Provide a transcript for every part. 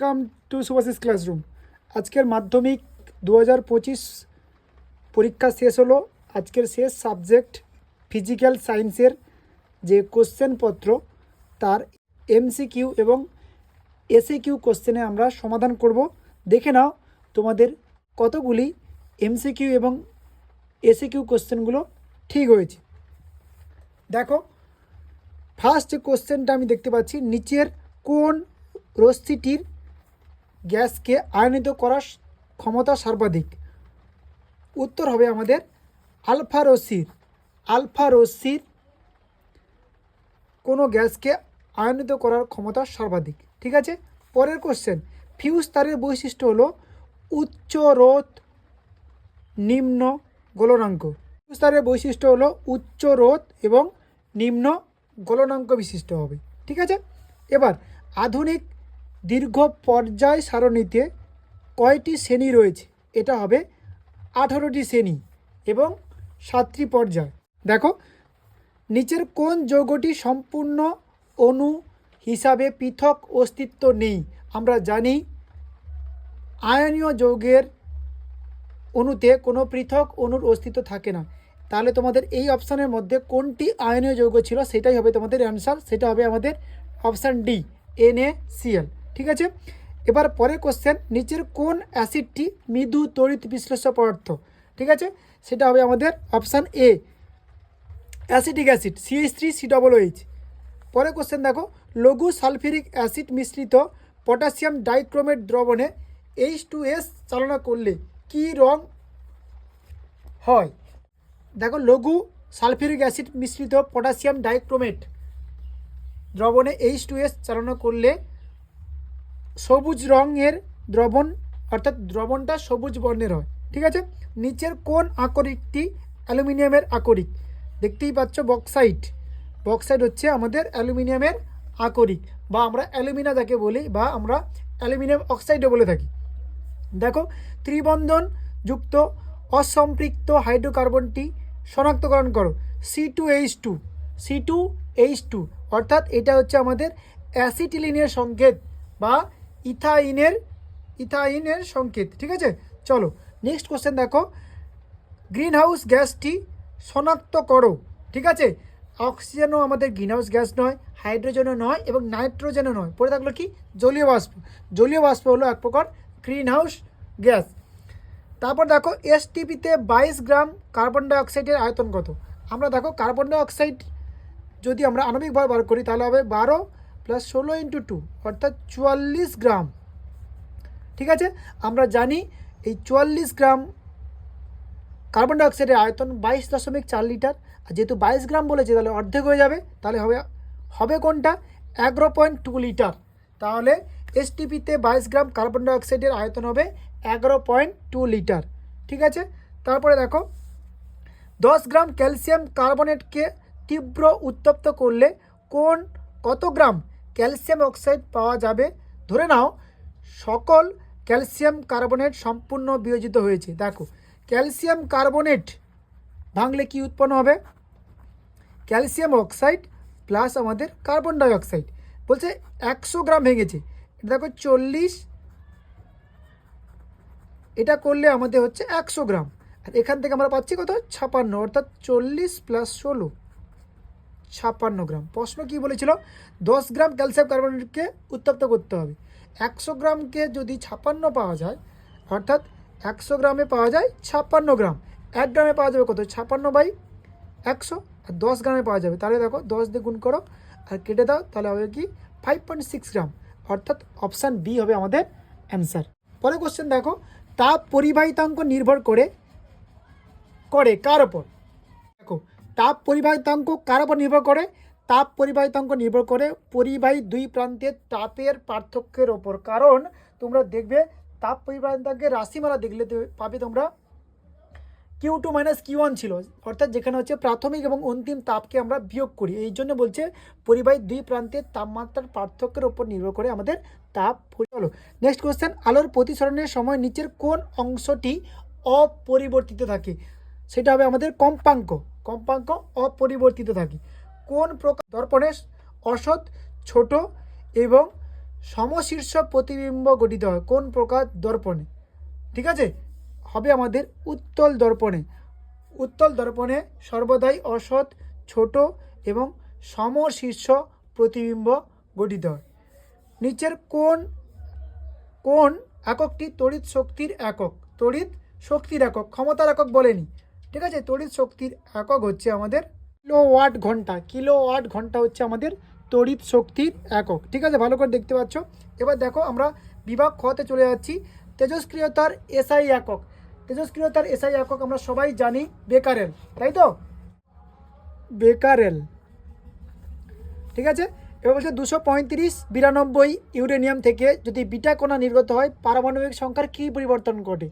Welcome to Subhashis classroom আজকের মাধ্যমিক দু হাজার পঁচিশ পরীক্ষা শেষ হলো। আজকের শেষ সাবজেক্ট ফিজিক্যাল সায়েন্সের যে কোশ্চেনপত্র তার এমসিকিউ এবং এসএ কিউ কোশ্চেনে আমরা সমাধান করব। দেখে নাও তোমাদের কতগুলি এমসিকিউ এবং এসএ কিউ কোশ্চেনগুলো ঠিক হয়েছে। দেখো ফার্স্ট যে কোশ্চেনটা আমি দেখতে পাচ্ছি, নিচের কোন রশ্মিটির গ্যাসকে আয়নিত করার ক্ষমতা সর্বাধিক। উত্তর হবে আমাদের আলফা রশ্মির। আলফা রশ্মির কোনো গ্যাসকে আয়নিত করার ক্ষমতা সর্বাধিক। ঠিক আছে? পরের কোশ্চেন ফিউজ তারের বৈশিষ্ট্য হলো উচ্চ রোধ নিম্ন গলনাঙ্ক। ফিউজ তারের বৈশিষ্ট্য হলো উচ্চ রোধ এবং নিম্ন গলনাঙ্ক বিশিষ্ট হবে। ঠিক আছে? এবার আধুনিক দীর্ঘ পর্যায় সারণীতে কয়টি শ্রেণি রয়েছে? এটা হবে আঠারোটি শ্রেণি এবং সাতটি পর্যায়। দেখো, নিচের কোন যৌগটি সম্পূর্ণ অণু হিসাবে পৃথক অস্তিত্ব নেই? আমরা জানি আয়নীয় যৌগের অণুতে কোনো পৃথক অণুর অস্তিত্ব থাকে না। তাহলে তোমাদের এই অপশানের মধ্যে কোনটি আয়নীয় যৌগ ছিল, সেটাই হবে তোমাদের অ্যান্সার সেটা হবে আমাদের option D N A CL ঠিক আছে? এবার পরের কোশ্চেন নিচের কোন অ্যাসিডটি মৃদু তড়িৎ বিশ্লেষ্য পদার্থ? ঠিক আছে? সেটা হবে আমাদের option A acidic acid CH three C double H পরের কোশ্চেন দেখো, লঘু সালফিউরিক অ্যাসিড মিশ্রিত পটাশিয়াম ডাইক্রোমেট দ্রবণে এইচ টু এস চালনা করলে কী রং হয়? দেখো, লঘু সালফিউরিক অ্যাসিড মিশ্রিত পটাশিয়াম ডাইক্রোমেট দ্রবণে এইচ টু এস চালনা করলে সবুজ রঙের দ্রবণ, অর্থাৎ দ্রবণটা সবুজ বর্ণের হয়, ঠিক আছে? নিচের কোন আকরিকটি অ্যালুমিনিয়ামের আকরিক? দেখতেই পাচ্ছ বক্সাইট। বক্সাইট হচ্ছে আমাদের অ্যালুমিনিয়ামের আকরিক, বা আমরা অ্যালুমিনা যাকে বলি, বা আমরা অ্যালুমিনিয়াম অক্সাইডও বলে থাকি। দেখো, ত্রিবন্ধন যুক্ত অসম্পৃক্ত হাইড্রোকার্বনটি শনাক্তকরণ করো। C two H two C two H two অর্থাৎ এটা হচ্ছে আমাদের অ্যাসিটিলিনের সংকেত, বা ইথাইনের ইথাইনের সংকেত, ঠিক আছে? চলো নেক্সট কোশ্চেন দেখো। গ্রিন হাউস গ্যাসটি শনাক্ত করো, ঠিক আছে? অক্সিজেনও আমাদের গ্রিন হাউস গ্যাস নয় হাইড্রোজেনও নয় এবং নাইট্রোজেনও নয়। পড়ে থাকল কি? জলীয় বাষ্প। জলীয় বাষ্প হলো এক প্রকার গ্রিন হাউস গ্যাস তারপর দেখো এসটিপিতে বাইশ গ্রাম কার্বন ডাইঅক্সাইডের আয়তন কত? আমরা দেখো কার্বন ডাইঅক্সাইড যদি আমরা আণবিকভাবে বার করি, তাহলে হবে বারো প্লাস ষোলো ইন্টু টু অর্থাৎ চুয়াল্লিশ গ্রাম। ঠিক আছে? আমরা জানি এই চুয়াল্লিশ গ্রাম কার্বন ডাইঅক্সাইডের আয়তন বাইশ দশমিক চার লিটার। আর যেহেতু বাইশ গ্রাম বলেছে, তাহলে অর্ধেক হয়ে যাবে। তাহলে হবে হবে কোনটা? এগারো পয়েন্ট টু লিটার। তাহলে এসটিপিতে বাইশ গ্রাম কার্বন ডাইঅক্সাইডের আয়তন হবে এগারো পয়েন্ট টু লিটার। ঠিক আছে? তারপরে দেখো, দশ গ্রাম ক্যালসিয়াম কার্বনেটকে তীব্র উত্তপ্ত করলে কোন, কত গ্রাম? ক্যালসিয়াম অক্সাইড পাওয়া যাবে। ধরে নাও, সকল ক্যালসিয়াম কার্বনেট সম্পূর্ণ বিয়োজিত হয়েছে। দেখো, ক্যালসিয়াম কার্বনেট ভাঙলে কি উৎপন্ন হবে? ক্যালসিয়াম অক্সাইড প্লাস আমাদের কার্বন ডাইঅক্সাইড বলছে একশো গ্রাম ভেঙেছে। এটা দেখো, চল্লিশ, এটা করলে আমাদের হচ্ছে একশো গ্রাম। আর এখান থেকে আমরা পাচ্ছি কত? ছাপান্ন, অর্থাৎ চল্লিশ প্লাস ষোলো। ছাপ্পান্ন গ্রাম। প্রশ্ন কি বলেছিল? দশ গ্রাম ক্যালসিয়াম কার্বনেটকে উত্তপ্ত করতে হবে। একশো গ্রামকে যদি ছাপ্পান্ন পাওয়া যায়, অর্থাৎ একশো গ্রামে পাওয়া যায় ছাপ্পান্ন গ্রাম। এক গ্রামে পাওয়া যাবে কত? ছাপ্পান্ন বাই একশো। আর দশ গ্রামে পাওয়া যাবে, তাহলে দেখো দশ দিয়ে গুণ করো আর কেটে দাও, তাহলে হবে কি? Five point six gram. অর্থাৎ অপশান বি হবে আমাদের অ্যান্সার পরে কোশ্চেন দেখো, তাপ পরিবাহিতাঙ্ক নির্ভর করে করে কার ওপর? তাপ পরিবাহিতাঙ্ক কার ওপর নির্ভর করে? তাপ পরিবাহিতাঙ্ক নির্ভর করে পরিবাহী দুই প্রান্তের তাপের পার্থক্যের ওপর কারণ তোমরা দেখবে তাপ পরিবাহিতাঙ্কের রাশিমালা দেখলে পাবে তোমরা Q two minus Q one ছিল। অর্থাৎ যেখানে হচ্ছে প্রাথমিক এবং অন্তিম তাপকে আমরা বিয়োগ করি। এই জন্য বলছে পরিবাহী দুই প্রান্তের তাপমাত্রার পার্থক্যের ওপর নির্ভর করে আমাদের তাপ চলো নেক্সট কোশ্চেন আলোর প্রতিসরণের সময় নিচের কোন অংশটি অপরিবর্তিত থাকে? সেটা হবে আমাদের কম্পাঙ্ক। কম্পাঙ্ক অপরিবর্তিত থাকে। কোন প্রকার দর্পণের অসৎ, ছোট এবং সমশীর্ষ প্রতিবিম্ব গঠিত হয়? কোন প্রকার দর্পণে? ঠিক আছে? হবে আমাদের উত্তল দর্পণে। উত্তল দর্পণে সর্বদাই অসৎ, ছোট এবং সমশীর্ষ প্রতিবিম্ব গঠিত হয়। নিচের কোন কোন এককটি তড়িৎ শক্তির একক। তড়িৎ শক্তির একক। ক্ষমতার একক বলেনি। ঠিক আছে? তড়িৎ শক্তির একক হচ্ছে আমাদের কিলো ওয়াট ঘণ্টা। কিলো ওয়াট ঘণ্টা হচ্ছে আমাদের তড়িৎ শক্তির একক। ঠিক আছে? ভালো করে দেখতে পাচ্ছ? এবার দেখো আমরা বিভাগ খতে চলে যাচ্ছি। তেজস্ক্রিয়তার এসআই একক। তেজস্ক্রিয়তার এসআই একক আমরা সবাই জানি, বেকারেল। তাই তো? বেকারেল। ঠিক আছে? এবার বলছে দুশো পঁয়ত্রিশ বিরানব্বই ইউরেনিয়াম থেকে যদি বিটা কণা নির্গত হয়, পারমাণবিক সংখ্যার কী পরিবর্তন ঘটে?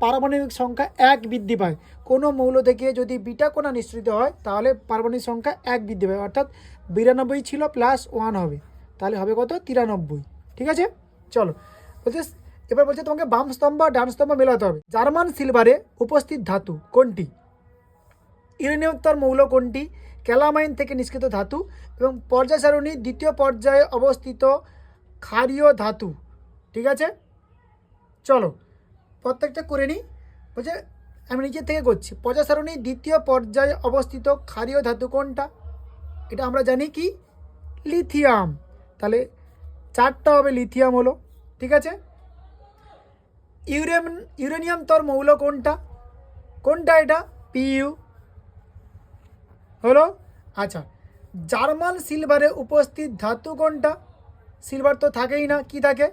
পারমাণবিক সংখ্যা এক বৃদ্ধি পায়। কোনো মৌল থেকে যদি বিটা কণা নিঃসৃত হয়, তাহলে পারমাণবিক সংখ্যা এক বৃদ্ধি পায়। অর্থাৎ বিরানব্বই ছিল প্লাস ওয়ান হবে। তাহলে হবে কত? তিরানব্বই। ঠিক আছে? চলো। বলছে, এবার বলছে তোমাকে বাম স্তম্ভ আর ডান স্তম্ভ মেলাতে হবে। জার্মান সিলভারে উপস্থিত ধাতু কোনটি? ইউরেনিয়ামোত্তর মৌল কোনটি? ক্যালামাইন থেকে নিষ্কৃত ধাতু এবং পর্যায় সারণী দ্বিতীয় পর্যায়ে অবস্থিত ক্ষারীয় ধাতু। ঠিক আছে? চলো। প্রত্যেকটা করে নিই। বলছে, আমি নিজের থেকে করছি। পর্যায় সারণী দ্বিতীয় পর্যায়ে অবস্থিত ক্ষারীয় ধাতু কোনটা? এটা আমরা জানি কি? লিথিয়াম। তাহলে চারটা হবে লিথিয়াম হলো, ঠিক আছে? ইউরেম ইউরেনিয়াম তর মৌল কোনটা? কোনটা এটা? পিইউ। হলো? আচ্ছা জার্মান সিলভারে উপস্থিত ধাতু কোনটা? সিলভার তো থাকেই না, কি থাকে?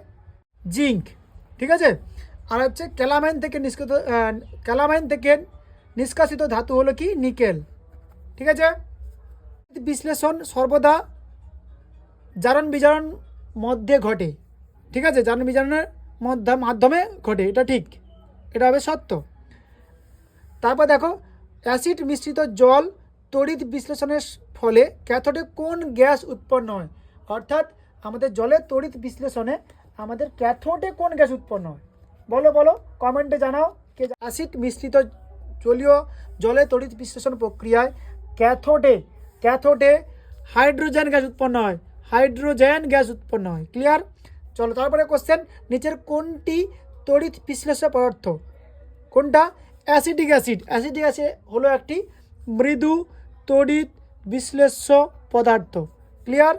জিঙ্ক, ঠিক আছে? আর হচ্ছে ক্যালামাইন থেকে নিষ্কৃত ক্যালামাইন থেকে নিষ্কাশিত ধাতু হলো কি? নিকেল। ঠিক আছে? বিশ্লেষণ সর্বদা জারণ বিজারণ মধ্যে ঘটে। ঠিক আছে? জারণ বিজারণের মধ্যে, মাধ্যমে ঘটে। এটা ঠিক। এটা হবে সত্য। তারপর দেখো, অ্যাসিড মিশ্রিত জল তড়িৎ বিশ্লেষণের ফলে ক্যাথোডে কোন গ্যাস উৎপন্ন হয়? অর্থাৎ আমাদের জলের তড়িৎ বিশ্লেষণে আমাদের ক্যাথোডে কোন গ্যাস উৎপন্ন হয়? বলো বলো কমেন্টে জানাও কে অ্যাসিড মিশ্রিত জলীয় জলে তড়িৎ বিশ্লেষণ প্রক্রিয়ায় ক্যাথোডে ক্যাথোডে হাইড্রোজেন গ্যাস উৎপন্ন হয়। হাইড্রোজেন গ্যাস উৎপন্ন হয়। ক্লিয়ার চলো, তারপরে কোশ্চেন নিচের কোনটি তড়িৎ বিশ্লেষ্য পদার্থ? কোনটা? অ্যাসিডিক অ্যাসিড অ্যাসিডিক অ্যাসিড হলো একটি মৃদু তড়িৎ বিশ্লেষ্য পদার্থ। ক্লিয়ার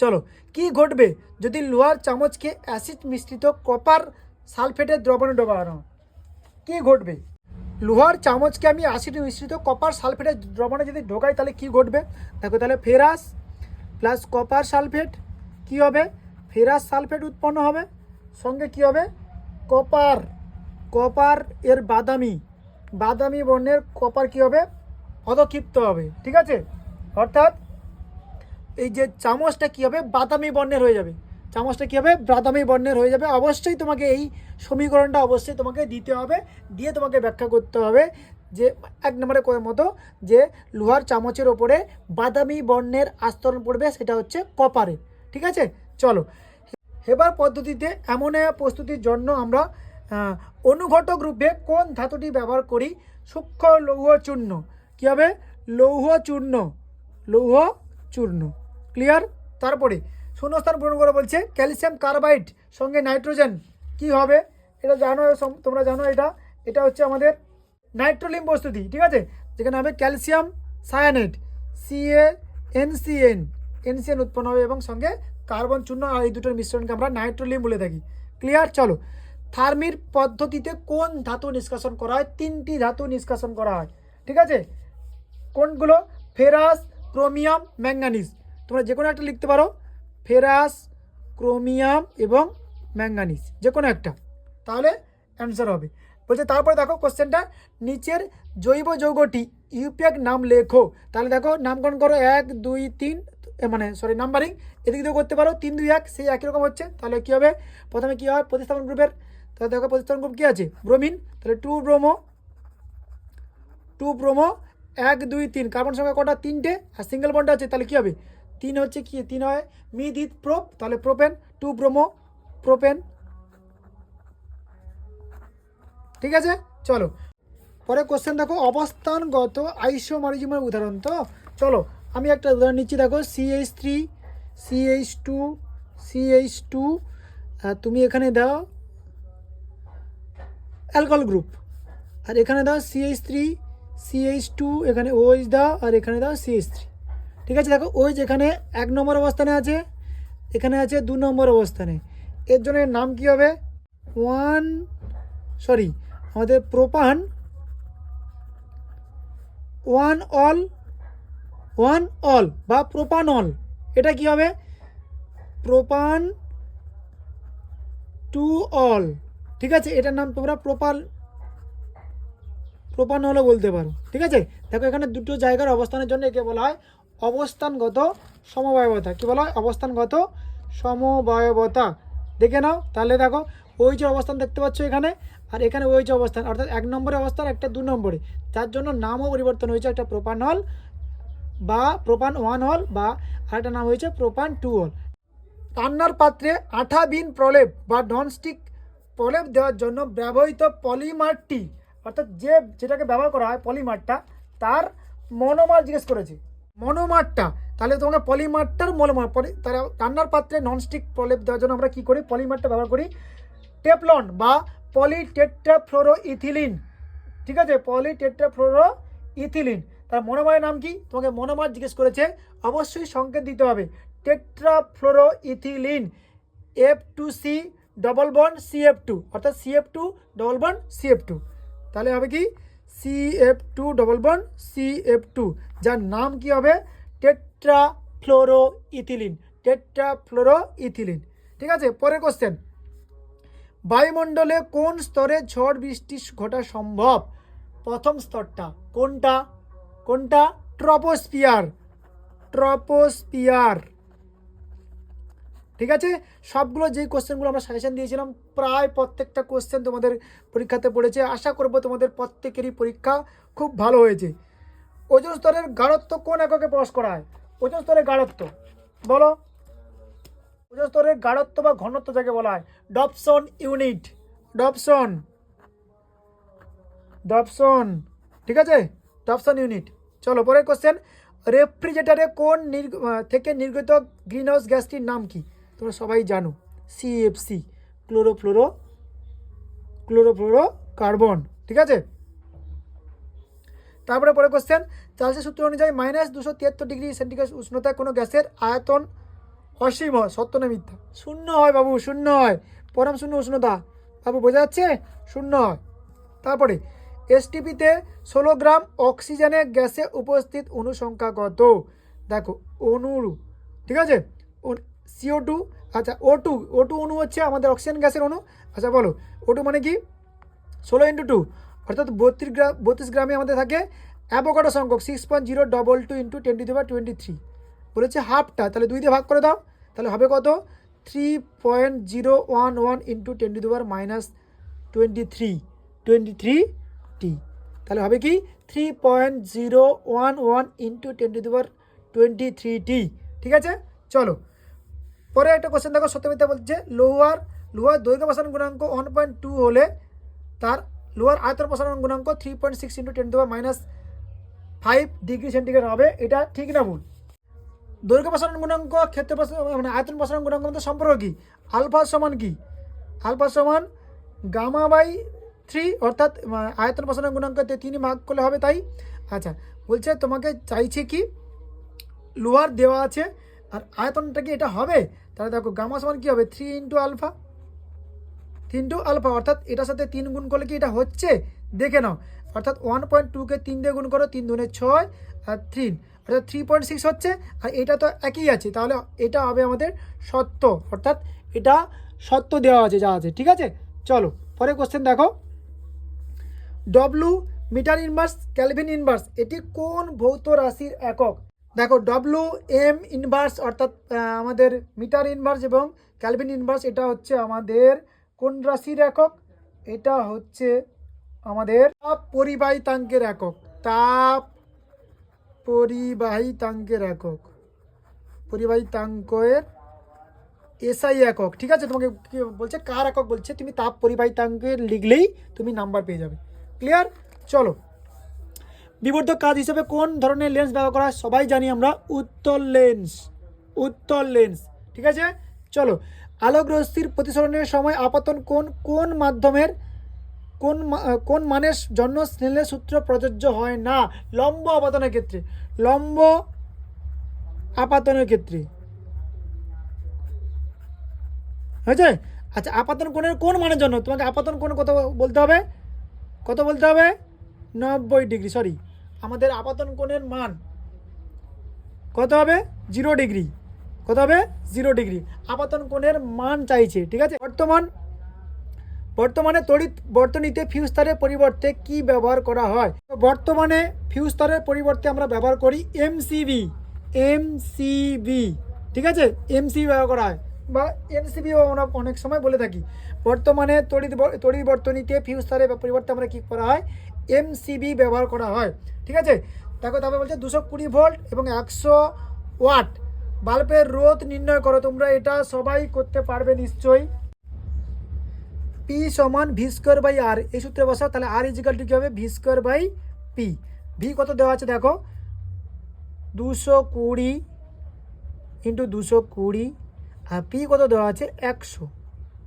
চলো, কি ঘটবে যদি লোহার চামচকে অ্যাসিড মিশ্রিত কপার সালফেটের দ্রবণে ডোবানো? কি ঘটবে? লোহার চামচকে আমি অ্যাসিড মিশ্রিত কপার সালফেটের দ্রবণে যদি ঢোকাই, তাহলে কি ঘটবে? দেখো, তাহলে ফেরাস প্লাস কপার সালফেট কি হবে? ফেরাস সালফেট উৎপন্ন হবে। সঙ্গে কি হবে? কপার। কপার এর বাদামি। বাদামি বর্ণের কপার কি হবে? অধক্ষিপ্ত হবে। ঠিক আছে? অর্থাৎ এই যে চামচটা কী হবে? বাদামি বর্ণের হয়ে যাবে। চামচটা কী হবে? বাদামি বর্ণের হয়ে যাবে। অবশ্যই তোমাকে এই সমীকরণটা অবশ্যই তোমাকে দিতে হবে। দিয়ে তোমাকে ব্যাখ্যা করতে হবে যে, এক নম্বরে মতো? যে, লোহার চামচের ওপরে বাদামি বর্ণের আস্তরণ পড়বে, সেটা হচ্ছে কপারে ঠিক আছে? চলো। হেবার পদ্ধতিতে অ্যামোনিয়া প্রস্তুতির জন্য আমরা অনুঘটক রূপে কোন ধাতুটি ব্যবহার করি? সূক্ষ্ম লৌহ চূর্ণ। কী হবে? লৌহ চূর্ণ। লৌহ চূর্ণ। ক্লিয়ার? তারপরে শূন্যস্থান পূরণ করে বলছে, ক্যালসিয়াম কার্বাইড সঙ্গে নাইট্রোজেন, কি হবে? এটা জানো তোমরা জানো এটা। এটা হচ্ছে আমাদের নাইট্রোলিম প্রস্তুতি, ঠিক আছে? যেখানে হবে calcium cyanate CA NCN NCN উৎপন্ন হবে এবং সঙ্গে কার্বন চূর্ণ, আর এই দুটোর মিশ্রণকে আমরা নাইট্রোলিম বলে থাকি। ক্লিয়ার চলো। থার্মির পদ্ধতিতে কোন ধাতু নিষ্কাশন করা হয়? তিনটি ধাতু নিষ্কাশন করা হয়, ঠিক আছে? কোনগুলো? ফেরাস, ক্রোমিয়াম ম্যাঙ্গানিজ তোমরা যে কোনো একটা লিখতে পারো। ফেরাস, ক্রোমিয়াম এবং ম্যাঙ্গানিজ যে কোনো একটা। তাহলে অ্যান্সার হবে। বলছে, তারপরে দেখো কোশ্চেনটা, নিচের জৈব যৌগটি ইউপিএক নাম লেখো। তাহলে দেখো, নামকরণ করো এক, দুই, তিন মানে সরি নাম্বারিং এদিক দিয়েও করতে পারো, তিন, দুই, এক, সেই একই রকম হচ্ছে। তাহলে কী হবে? প্রথমে কী হয়? প্রতিস্থাপন গ্রুপের তাহলে দেখো, প্রতিস্থাপন গ্রুপ কী আছে? ব্রোমিন তাহলে টু ব্রোমো টু ব্রোমো এক, দুই, তিন। কার্বন সংখ্যা কটা? তিনটে। আর সিঙ্গেল বন্ড আছে, তাহলে কী হবে? তিন হচ্ছে কি? তিন হয় মিদিত প্রোপ, তাহলে প্রোপেন, টু ব্রোমো, প্রোপেন। ঠিক আছে? চলো। পরে কোশ্চেন দেখো, অবস্থানগত আইসো আইসোমারিজমের উদাহরণ তো? চলো, আমি একটা উদাহরণ নিচ্ছি, দেখো CH three CH two CH two তুমি এখানে দাও অ্যালকোহল গ্রুপ। আর এখানে দাও সিএইচ থ্রি সিএইচ টু এখানে ওইচ দাও, আর এখানে দাও সিএইচ থ্রি ঠিক আছে, দেখো, ওই যেখানে এক নম্বর অবস্থানে আছে, এখানে আছে দু নম্বর অবস্থানে। এর জন্য নাম কী হবে? ওয়ান, সরি, আমাদের propan, one ol one ol বা প্রোপানল এটা কি হবে? Propan two ol. ঠিক আছে, এটার নাম তোমরা প্রোপাল প্রোপানলও বলতে পারো। ঠিক আছে, দেখো, এখানে দুটো জায়গার অবস্থানের জন্য একে বলা হয় অবস্থানগত সমবায়বতা। কি বলা হয়? অবস্থানগত সমবায়বতা। দেখে নাও, তাহলে দেখো, ওই যে অবস্থান দেখতে পাচ্ছ এখানে, আর এখানে ওই যে অবস্থান। অর্থাৎ এক নম্বরে অবস্থান একটা দু নম্বরে। তার জন্য নামও পরিবর্তন হয়েছে। একটা প্রোপান হল বা প্রোপান ওয়ান হল বা আরেকটা নাম হয়েছে প্রোপান টু হল। রান্নার পাত্রে আঠাবিন প্রলেপ বা ননস্টিক প্রলেপ দেওয়ার জন্য ব্যবহৃত পলিমারটি অর্থাৎ যে যেটাকে ব্যবহার করা হয় পলিমারটা তার মনোমার জিজ্ঞেস করেছে। মনোমারটা। তাহলে তোমাকে পলিমারটার মনোমার পলি, তারা রান্নার পাত্রে ননস্টিক প্রলেপ দেওয়ার জন্য আমরা কী করি? পলিমারটা ব্যবহার করি টেপলন বা পলিটেট্রাফ্লোরো ইথিলিন ঠিক আছে? পলিটেট্রাফ্লোরো ইথিলিন তার মনোমারের নাম কি? তোমাকে মনোমার জিজ্ঞেস করেছে। অবশ্যই সংকেত দিতে হবে। Tetrafluoro ethylene F two C double bond C F two অর্থাৎ C F two double bond C F two তাহলে হবে কি? CF two double bond C F two যার নাম কি হবে? টেট্রাফ্লোরো ইথিলিন টেট্রাফ্লোরো ইথিলিন ঠিক আছে? পরের কোশ্চেন বায়ুমণ্ডলে কোন স্তরে ঝড় বৃষ্টি ঘটা সম্ভব? প্রথম স্তরটা কোনটা? কোনটা? ট্রপোস্পিয়ার ট্রপোস্পিয়ার ঠিক আছে? সবগুলো যেই কোশ্চেনগুলো আমরা সাজেশন দিয়েছিলাম প্রায় প্রত্যেকটা কোশ্চেন তোমাদের পরীক্ষাতে পড়েছে। আশা করব তোমাদের প্রত্যেকেরই পরীক্ষা খুব ভালো হয়েছে। ওজন স্তরের গাঢ়ত্ব কোন এককে প্রকাশ করা হয় ওজন স্তরের গাঢ়ত্ব, বলো। ওজন স্তরের গাঢ়ত্ব বা ঘনত্ব যাকে বলা হয় ডপসন ইউনিট ডপসন ডপসন ঠিক আছে? Dobson unit. চলো, পরের কোশ্চেন রেফ্রিজারেটরে কোন থেকে নির্গত গ্রিনহাউস গ্যাসটির নাম কি? তোমরা সবাই জানো সিএফসি ক্লোরোফ্লোরো ক্লোরোফ্লোরো কার্বন ঠিক আছে? তারপরে পরে কোশ্চেন চার্লসের সূত্র অনুযায়ী মাইনাস দুশো তিয়াত্তর ডিগ্রি সেন্টিগ্রেড উষ্ণতায় কোনো গ্যাসের আয়তন অসীম হয়, সত্য না মিথ্যা? শূন্য হয় বাবু, শূন্য হয়। পরম শূন্য উষ্ণতা। বাবু, বোঝা যাচ্ছে? শূন্য হয়। তারপরে এসটিপিতে ষোলো গ্রাম অক্সিজেনের গ্যাসে উপস্থিত অণু সংখ্যা কত দেখো অণুর ঠিক আছে? সিও টু আচ্ছা ও টু ও টু অণু হচ্ছে আমাদের অক্সিজেন গ্যাসের অণু। আচ্ছা বলো ও টু মানে কি? ষোলো ইন্টু টু অর্থাৎ বত্রিশ গ্রাম বত্রিশ গ্রামে আমাদের থাকে অ্যাভোকাডো সংখ্যক six point zero double two into twenty two বা টোয়েন্টি থ্রি বলেছে হাফটা তাহলে দুই দিয়ে ভাগ করে দাও, তাহলে হবে কত? Three point zero one one into twenty two minus twenty three twenty three টি তাহলে হবে কি? Three point zero one one into twenty two twenty three টি ঠিক আছে? চলো পরে একটা কোশ্চেন দেখো সত্যমিথ্যা বলছে, লোহার লোহার দৈর্ঘ্য প্রসারণ গুণাঙ্ক ওয়ান পয়েন্ট টু হলে তার লোহার আয়তন প্রসারণ গুণাঙ্ক three point six into ten to minus five degree centigrade হবে, এটা ঠিক না ভুল? দৈর্ঘ্য প্রসারণ গুণাঙ্ক, ক্ষেত্র মানে আয়তন প্রসারণ গুণাঙ্ক মধ্যে সম্পর্ক কী? আলফা সমান কি? আলফা সমান গামা বাই থ্রি অর্থাৎ আয়তন প্রসারণ গুণাঙ্কতে তিনি ভাগ করলে হবে তাই? আচ্ছা বলছে তোমাকে চাইছে কি? লোহার দেওয়া আছে আর আয়তনটা কি এটা হবে? তাহলে দেখো, গামা সমান কী হবে? Three into alpha three into alpha অর্থাৎ এটার সাথে তিন গুণ করলে কি এটা হচ্ছে? দেখে নাও। অর্থাৎ ওয়ান পয়েন্ট টুকে তিন দিয়ে গুণ করো, তিন দুনে ছয় আর থ্রি অর্থাৎ থ্রি পয়েন্ট সিক্স হচ্ছে, আর এটা তো একই আছে। তাহলে এটা হবে আমাদের সত্য। অর্থাৎ এটা সত্য দেওয়া আছে, যা আছে। ঠিক আছে? চলো পরে কোশ্চেন দেখো। W metre inverse kelvin inverse এটি কোন ভৌত রাশির একক? দেখো ডব্লু এম ইনভার্স অর্থাৎ আমাদের মিটার ইনভার্স এবং ক্যালভিন ইনভার্স এটা হচ্ছে আমাদের কোন রাশির একক? এটা হচ্ছে আমাদের তাপ পরিবাহিতাঙ্কের একক। তাপ পরিবাহিতাঙ্কের একক। পরিবাহিতাঙ্কের এসআই একক। ঠিক আছে? তোমাকে বলছে? কার একক বলছে? তুমি তাপ পরিবাহিতাঙ্কের লিখলেই তুমি নাম্বার পেয়ে যাবে। ক্লিয়ার চলো। বিবর্ধক কাজ হিসেবে কোন ধরনের লেন্স ব্যবহার করা হয়? সবাই জানি আমরা উত্তল লেন্স উত্তল লেন্স ঠিক আছে? চলো আলোক রশ্মির প্রতিসরণের সময় আপাতন কোন কোন মাধ্যমের, কোন কোন মানের জন্য স্নেলের সূত্র প্রযোজ্য হয় না? লম্ব আপাতনের ক্ষেত্রে, লম্ব আপাতনের ক্ষেত্রে। হয়েছে? আচ্ছা আপাতন কোণের কোন মানের জন্য? তোমাকে আপাতন কোণ কত বলতে হবে? কত বলতে হবে? নব্বই ডিগ্রি সরি আমাদের আপাতন কোণের মান কত হবে? জিরো ডিগ্রি কত হবে? জিরো ডিগ্রি আপাতন কোণের মান চাইছে, ঠিক আছে? বর্তমান, বর্তমানে তড়িৎ বর্তনীতে ফিউজ পরিবর্তে কি ব্যবহার করা হয়? বর্তমানে ফিউজ পরিবর্তে আমরা ব্যবহার করি এমসিবি এমসিবি ঠিক আছে? এমসিবি ব্যবহার করা হয়। বা এমসিবিও আমরা অনেক সময় বলে থাকি। বর্তমানে তড়িৎ তড়িৎ বর্তনীতে ফিউজ পরিবর্তে আমরা কি করা হয়? এমসিবি ব্যবহার করা হয়, ঠিক আছে? দেখো, তারপরে বলছে দুশো কুড়ি ভোল্ট এবং একশো ওয়াট। বাল্বের রোধ নির্ণয় করো, তোমরা এটা সবাই করতে পারবে নিশ্চয়ই। পি সমান ভি স্কোয়ার বাই আর এই সূত্রে বসা তাহলে আর ইজিক্যাল টু কী হবে? V square by P V কত দেওয়া আছে দেখো? দুশো কুড়ি ইন্টু দুশো কুড়ি, আর পি কত দেওয়া আছে? একশো।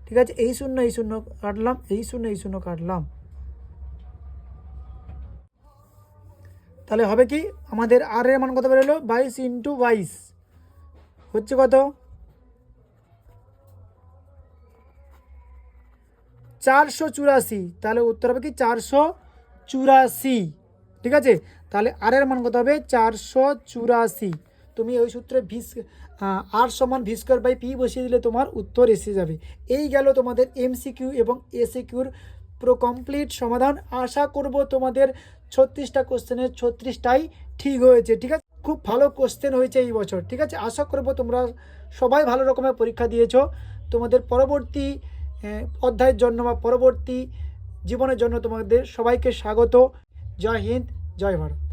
ঠিক আছে? এই শূন্য এই শূন্য কাটলাম, এই শূন্য এই শূন্য কাটলাম। তাহলে হবে কি? আমাদের আর এর মান কত বেরোলো? বাইশ ইন্টু বাইশ। হচ্ছে কত? চারশো চুরাশি। তাহলে উত্তর হবে কি? চারশো চুরাশি। ঠিক আছে? তাহলে আর এর মান কত হবে? চারশো চুরাশি। তুমি ওই সূত্রে ভিস আর সমান ভি স্কোয়ার বাই পি বসিয়ে দিলে তোমার উত্তর এসে যাবে। এই গেল তোমাদের এমসিকিউ এবং এসিকিউর পুরো কমপ্লিট সমাধান। আশা করব তোমাদের ছত্রিশটা কোশ্চেনের ছত্রিশটাই ঠিক হয়েছে, ঠিক আছে? খুব ভালো কোশ্চেন হয়েছে এই বছর, ঠিক আছে? আশা করব তোমরা সবাই ভালো রকমের পরীক্ষা দিয়েছ। তোমাদের পরবর্তী অধ্যায়ের জন্য বা পরবর্তী জীবনের জন্য তোমাদের সবাইকে স্বাগত। জয় হিন্দ, জয় ভারত।